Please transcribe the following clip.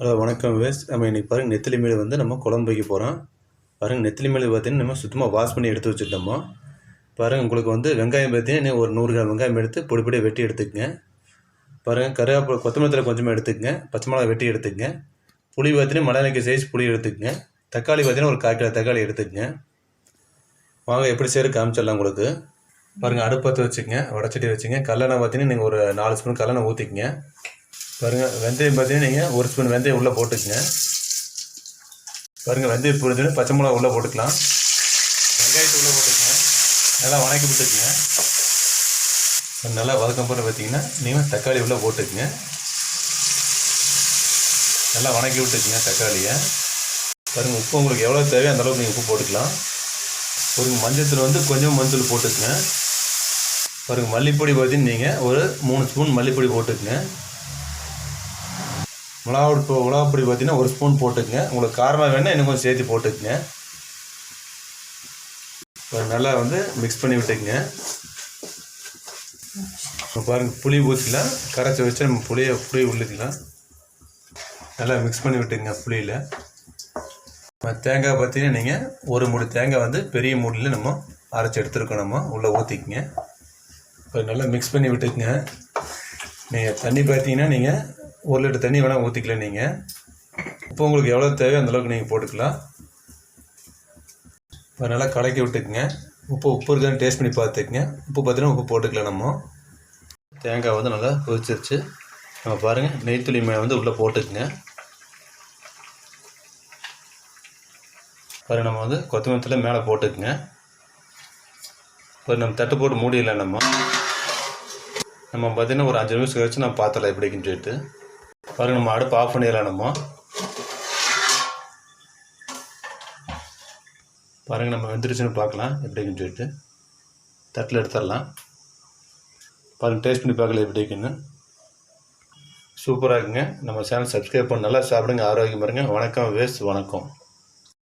Hello வணக்கம் ways நம்ம இன்றைக்கி பாருங்கள் நெத்திலி மீல் வந்து நம்ம குழம்பு வைக்க போகிறோம் பாருங்கள் நெத்திலி மீல் பார்த்தீங்கன்னா நம்ம சுத்தமாக வாஷ் பண்ணி எடுத்து வச்சுட்டோமோ பாருங்கள் உங்களுக்கு வந்து வெங்காயம் பார்த்தீங்கன்னா ஒரு நூறு கிராம் வெங்காயம் எடுத்து பொடி பொடியாக வெட்டி எடுத்துக்கங்க. பாருங்கள் கருவேப்பிலை கொத்தமல்லி தலை கொஞ்சமாக எடுத்துக்கங்க. பச்சை மிளகா வெட்டி எடுத்துக்கங்க. புளி பார்த்தீங்கன்னா மலையாளிக்கு சைஸ் புளி எடுத்துக்கங்க. தக்காளி பார்த்தீங்கன்னா ஒரு கால் கிலோ தக்காளி எடுத்துக்கங்க. வாங்க எப்படி செய்கிற காமிச்சிடலாம் உங்களுக்கு. பாருங்கள் அடுப்பத்தை வச்சுக்கங்க வடச்சட்டி வச்சுங்க கல்லெண்ணெய் பார்த்தீங்கன்னா நீங்கள் ஒரு நாலு ஸ்பூன் கல்லெண்ணெய் ஊற்றிக்கங்க பாருங்கள் வெந்தயம் பார்த்தீங்கன்னா நீங்கள் ஒரு ஸ்பூன் வெந்தயம் உள்ளே போட்டுக்கங்க. பாருங்கள் வெந்தயம் புரிஞ்சு பச்சை மிளகா உள்ளே போட்டுக்கலாம். வெங்காயத்தை உள்ளே போட்டுக்கங்க. நல்லா வணக்கி விட்டுக்குங்க. நல்லா வதக்கம் போகிற பார்த்தீங்கன்னா நீங்கள் தக்காளி உள்ளே போட்டுக்குங்க. நல்லா வணக்கி விட்டுக்குங்க தக்காளியை. பாருங்கள் உப்பு உங்களுக்கு எவ்வளோ தேவையோ அந்தளவுக்கு நீங்கள் உப்பு போட்டுக்கலாம். ஒரு மஞ்சத்தில் வந்து கொஞ்சம் மஞ்சள் போட்டுக்குங்க. பாருங்கள் மல்லிப்பொடி பார்த்தீங்கன்னா நீங்கள் ஒரு மூணு ஸ்பூன் மல்லிப்பொடி போட்டுக்குங்க. மிளகா இப்போ மிளகாப்பொடி பார்த்தீங்கன்னா ஒரு ஸ்பூன் போட்டுக்கங்க. உங்களுக்கு காரமாக வேணால் இன்னும் கொஞ்சம் சேர்த்து போட்டுக்குங்க. இப்போ நல்லா வந்து மிக்ஸ் பண்ணி விட்டுக்குங்க. பாருங்கள் புளி ஊற்றிக்கலாம் கரைச்சி வச்சு நம்ம புளியை புளி உள்ளிக்கலாம். நல்லா மிக்ஸ் பண்ணி விட்டுங்க புளியில். தேங்காய் பார்த்தீங்கன்னா நீங்கள் ஒரு மூடு தேங்காய் வந்து பெரிய மூடியில் நம்ம அரைச்சி எடுத்துருக்கோம் நம்ம. உள்ளே ஊற்றிக்குங்க இப்போ நல்லா மிக்ஸ் பண்ணி விட்டுக்குங்க. நீங்கள் தண்ணி பார்த்தீங்கன்னா நீங்கள் ஒரு லிட்டர் தண்ணி வேணால் ஊற்றிக்கலாம் நீங்கள் இப்போ உங்களுக்கு எவ்வளோ தேவையோ அந்தளவுக்கு நீங்கள் போட்டுக்கலாம். இப்போ நல்லா கலக்கி விட்டுக்குங்க. உப்பு உப்பு இருக்கான்னு டேஸ்ட் பண்ணி பார்த்துக்குங்க. உப்பு பார்த்தீங்கன்னா உப்பு போட்டுக்கலாம் நம்ம. தேங்காய் வந்து நல்லா கொதிச்சிருச்சு. நம்ம பாருங்கள் நெய்த்துளி மேலே வந்து உள்ளே போட்டுக்குங்க. பாருங்கள் நம்ம வந்து கொத்தமல்லி தலை மேலே போட்டுக்குங்க. இப்போ நம்ம தட்டு போட்டு மூடிடலாம் நம்ம. நம்ம பார்த்தீங்கன்னா ஒரு அஞ்சு நிமிஷம் கழிச்சு நான் பார்த்தலாம் எப்படிக்குன்னு சொல்லிட்டு. பாருங்க நம்ம அடுப்பு ஆஃப் பண்ணிடலாம் நம்ம. பாருங்கள் நம்ம வெந்துருச்சுன்னு பார்க்கலாம். எப்படின்னு சொல்லிட்டு. தட்டில் எடுத்துடலாம். பாருங்கள் டேஸ்ட் பண்ணி பார்க்கல எப்படி இருக்குன்னு சூப்பராக இருக்குங்க. நம்ம சேனல் சப்ஸ்கிரைப் பண்ண நல்லா சாப்பிடுங்க ஆரோக்கியம் பாருங்க வணக்கம் வேஸ்ட் வணக்கம்.